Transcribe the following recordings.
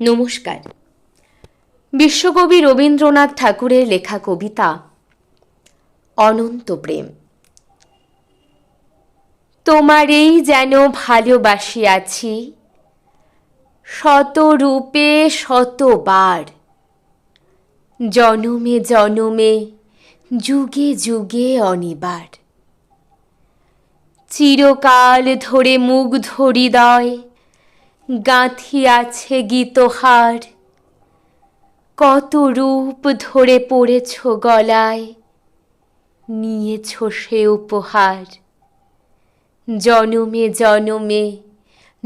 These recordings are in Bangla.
নমস্কার। বিশ্বকবি রবীন্দ্রনাথ ঠাকুরের লেখা কবিতা, অনন্ত প্রেম। তোমারেই যেন ভালোবাসিয়াছি শত রূপে শতবার। জনমে জনমে, যুগে যুগে অনিবার। চিরকাল ধরে মুগ্ধ হৃদয় গাঁথিয়াছে গীতহার। কত রূপ ধরে পড়েছ গলায়, নিয়েছ সে উপহার। জনমে জনমে,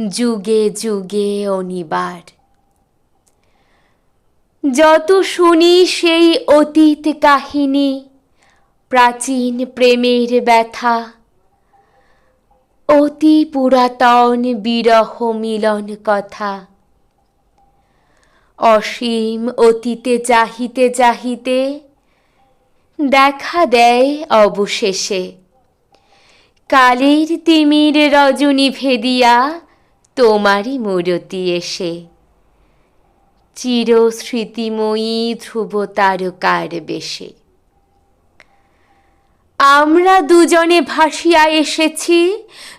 যুগে যুগে অনিবার। যত শুনি সেই অতীত কাহিনী, প্রাচীন প্রেমের ব্যথা অতি পুরাতন বিরহ মিলন কথা। অসীম অতীতে চাহিতে চাহিতে দেখা দেয় অবশেষে। কালের তিমির রজনী ভেদিয়া তোমারই মূরতি এসে। চিরস্মৃতিময়ী ধ্রুব তারকার বেশে। আমরা দুজনে ভাসিয়া এসেছি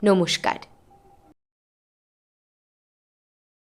não moscar.